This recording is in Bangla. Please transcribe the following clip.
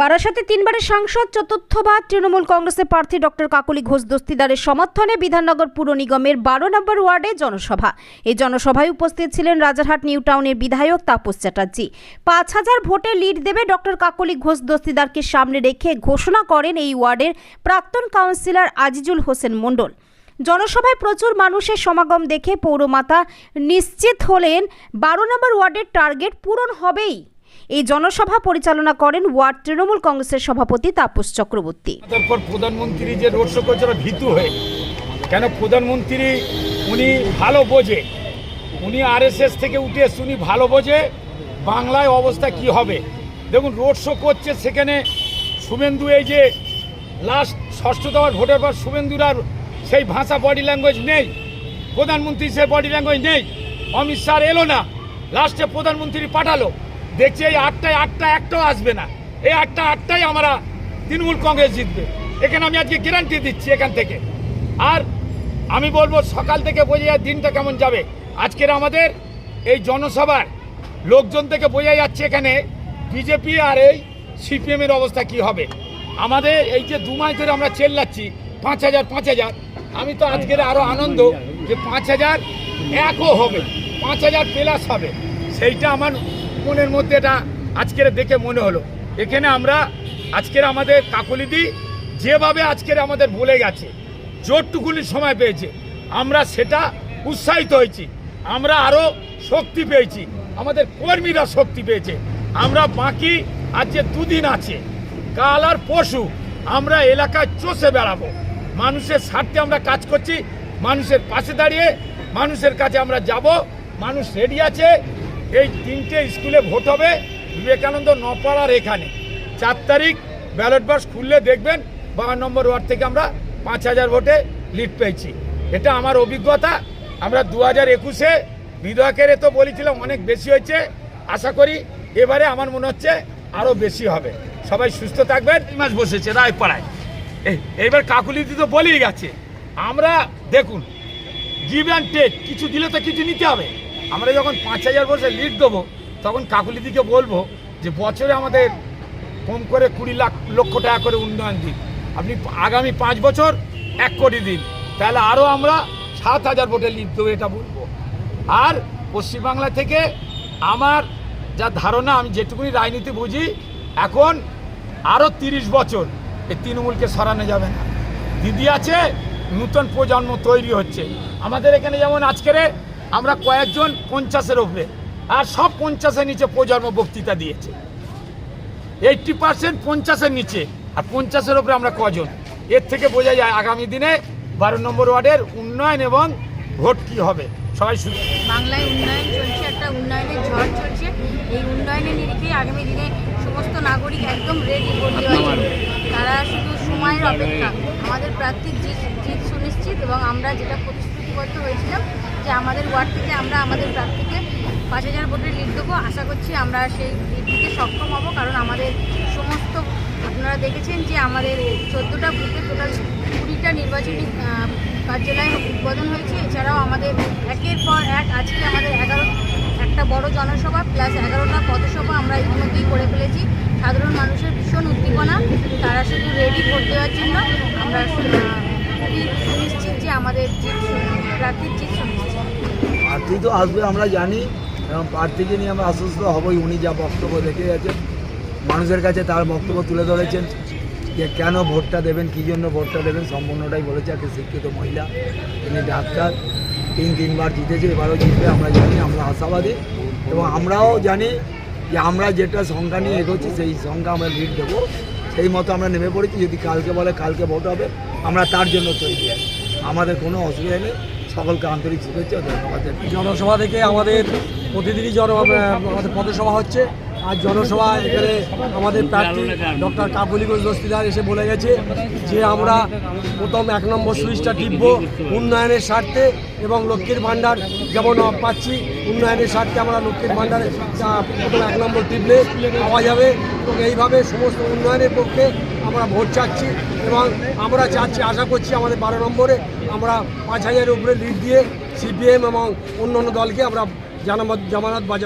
বারাসাতে তিনবারের সাংসদ চতুর্থবার তৃণমূল কংগ্রেসের প্রার্থী ডক্টর কাকলি ঘোষ দস্তিদারের সমর্থনে বিধাননগর পুর নিগমের বারো নম্বর ওয়ার্ডে জনসভা। এই জনসভায় উপস্থিত ছিলেন রাজারহাট নিউ টাউনের বিধায়ক তাপস চ্যাটার্জি। পাঁচ হাজার ভোটে লিড দেবে ডক্টর কাকলি ঘোষ দস্তিদারকে সামনে রেখে ঘোষণা করেন এই ওয়ার্ডের প্রাক্তন কাউন্সিলর আজিজুল হোসেন মণ্ডল। জনসভায় প্রচুর মানুষের সমাগম দেখে পৌরমাতা নিশ্চিত হলেন বারো নম্বর ওয়ার্ডের টার্গেট পূরণ হবেই। এই জনসভা পরিচালনা করেন ওয়ার্ড তৃণমূল কংগ্রেসের সভাপতি তাপস চক্রবর্তী। তারপর প্রধানমন্ত্রী যে রোড শো করছে ভীতু হয়ে কেন প্রধানমন্ত্রী, উনি ভালো বোঝে। উনি আরএসএস থেকে উঠে উনি ভালো বোঝে। বাংলায় অবস্থা কি হবে? দেখুন, রোড শো করছে সেখানে শুভেন্দু, এই যে লাস্ট ষষ্ঠ দফার ভোটের পর শুভেন্দুর আর সেই ভাষা বডি ল্যাঙ্গুয়েজ নেই। প্রধানমন্ত্রী সে বডি ল্যাঙ্গুয়েজ নেই। অমিত শাহ এলো না। লাস্টে প্রধানমন্ত্রী পাঠালো। দেখছি এই আটটায় আটটা, একটাও আসবে না। এই আটটা আটটাই আমরা তৃণমূল কংগ্রেস জিতবে। এখানে আমি আজকে গ্যারান্টি দিচ্ছি এখান থেকে। আর আমি বলব, সকাল থেকে বোঝা যায় দিনটা কেমন যাবে। আজকের আমাদের এই জনসভার লোকজন থেকে বোঝা যাচ্ছে এখানে বিজেপি আর এই সিপিএমের অবস্থা কি হবে। আমাদের এই যে দু মাস ধরে আমরা চেল্লাচ্ছি, পাঁচ হাজার পাঁচ হাজার। আমি তো আজকের আরও আনন্দ যে পাঁচ হাজার একও হবে পাঁচ হাজার প্লাস হবে। সেইটা আমার মনের মধ্যে এটা আজকের দেখে মনে হলো। এখানে আমরা আজকের আমাদের কাকলিদি যেভাবে আজকের আমাদের বলে গেছে, জোরটুকুনি সময় পেয়েছে, আমরা সেটা উৎসাহিত হয়েছি, আমরা আরও শক্তি পেয়েছি, আমাদের কর্মীরা শক্তি পেয়েছে। আমরা বাকি আজ যে দুদিন আছে, কাল আর পশু আমরা এলাকায় চষে বেড়াবো। মানুষের স্বার্থে আমরা কাজ করছি, মানুষের পাশে দাঁড়িয়ে মানুষের কাছে আমরা যাব, মানুষ রেডি আছে এই তিনটে স্কুলে ভোট হবে। বিবেকানন্দ নপাড়ার এখানে। চার তারিখ ব্যালট বাক্স খুললে দেখবেন বাহান্ন নম্বর ওয়ার্ড থেকে আমরা পাঁচ হাজার ভোটে লিড পেয়েছি। এটা আমার অভিজ্ঞতা। আমরা দু হাজার একুশে বিধায়কের তো বলেছিলাম, অনেক বেশি হয়েছে। আশা করি এবারে আমার মনে হচ্ছে আরও বেশি হবে। সবাই সুস্থ থাকবেন। মাস বসেছে রায়পাড়ায়। এই- এইবার কাকুলিদি তো বলেই গেছে। আমরা দেখুন গিভ অ্যান্ড টেক কিছু দিলে তো কিছু নিতে হবে। আমরা যখন পাঁচ হাজার বছর লিড দেবো, তখন কাকুলিদিকে বলব যে বছরে আমাদের কম করে কুড়ি লাখ, লক্ষ টাকা করে উন্নয়ন দিন। আপনি আগামী পাঁচ বছর এক কোটি দিন। তাহলে আরও আমরা সাত হাজার ভোটে লিড দেবো, এটা বলব। আর পশ্চিমবাংলা থেকে আমার যা ধারণা, আমি যেটুকুনি রাজনীতি বুঝি, এখন আরও তিরিশ বছর এই তৃণমূলকে সরানো যাবে না। দিদি আছে, নূতন প্রজন্ম তৈরি হচ্ছে। আমাদের এখানে যেমন আজকের আমরা কয়েকজন পঞ্চাশের ওপরে আর সব পঞ্চাশের নিচে প্রজন্ম বক্তৃতা দিয়েছে। এইটটি পার্সেন্ট পঞ্চাশের নিচে, আর পঞ্চাশের ওপরে আমরা কজন? এর থেকে বোঝা যায় আগামী দিনে বারো নম্বর ওয়ার্ডের উন্নয়ন এবং ভোট কী হবে। সবাই শুধু বাংলায় উন্নয়ন চলছে, একটা উন্নয়নের ঝড় চলছে। এই উন্নয়নের নিরিখে আগামী দিনে সমস্ত নাগরিক একদম রেডি জন্য। তারা শুধু সময়ের অপেক্ষা। আমাদের প্রার্থীর জিত জিত সুনিশ্চিত এবং আমরা যেটা প্রতিশ্রুতিবদ্ধ হয়েছিলাম যে আমাদের ওয়ার্ড থেকে আমরা আমাদের প্রার্থীকে পাঁচ হাজার ভোটের লিড দেবো। আশা করছি আমরা সেই লিড দিতে সক্ষম হব, কারণ আমাদের সমস্ত, আপনারা দেখেছেন যে আমাদের চোদ্দোটা বুথে টোটাল কুড়িটা নির্বাচনী কার্যালয় উদ্বোধন হয়েছে। এছাড়াও আমাদের একের পর এক আজকে আমাদের এগারো, একটা বড় জনসভা প্লাস এগারোটা পথসভা আমরা ইতিমধ্যেই করে ফেলেছি। সাধারণ মানুষের ভীষণ উদ্দীপনা, তারা শুধু রেডি ভোট দেওয়ার জন্য। আমরা খুবই সুনিশ্চিত যে আমাদের প্রার্থীর জিত প্রার্থী তো আসবে, আমরা জানি। এবং প্রার্থীকে নিয়ে আমরা আশ্বস্ত হবই, উনি যা বক্তব্য রেখে গেছেন। মানুষের কাছে তার বক্তব্য তুলে ধরেছেন যে কেন ভোটটা দেবেন, কী জন্য ভোটটা দেবেন, সম্পূর্ণটাই বলেছে একটা শিক্ষিত মহিলা। তিনি ডাক্তার, তিন, তিনবার জিতেছে, এবারও জিতবে, আমরা জানি, আমরা আশাবাদী। এবং আমরাও জানি যে আমরা যেটা সংখ্যা নিয়ে এগোচ্ছি, সেই সংখ্যা আমরা লিড দেবো। সেই মতো আমরা নেমে পড়েছি, যদি কালকে বলে কালকে ভোট হবে, আমরা তার জন্য তৈরি। আমাদের কোনো অসুবিধা নেই। সকলকে আন্তরিক শুভেচ্ছা ধন্যবাদ জনসভা থেকে আমাদের প্রতিদিনই জন আমাদের পথসভা হচ্ছে। আর জনসভা এখানে আমাদের প্রার্থী ডক্টর কাবুলি ঘোষ দস্তিদার এসে বলে গেছে যে আমরা প্রথম এক নম্বর সুইচটা টিপব উন্নয়নের স্বার্থে এবং লক্ষ্মীর ভাণ্ডার যেমন পাচ্ছি, উন্নয়নের স্বার্থে আমরা লক্ষ্মীর ভাণ্ডারে প্রথম এক নম্বর টিপলে পাওয়া যাবে। এবং এইভাবে সমস্ত উন্নয়নের পক্ষে আমরা ভোট চাচ্ছি এবং আমরা চাচ্ছি, আশা করছি আমাদের বারো নম্বরে আমরা পাঁচ হাজারের উপরে লিড দিয়ে সিপিএম এবং অন্য অন্য দলকে আমরা জামানত বাজা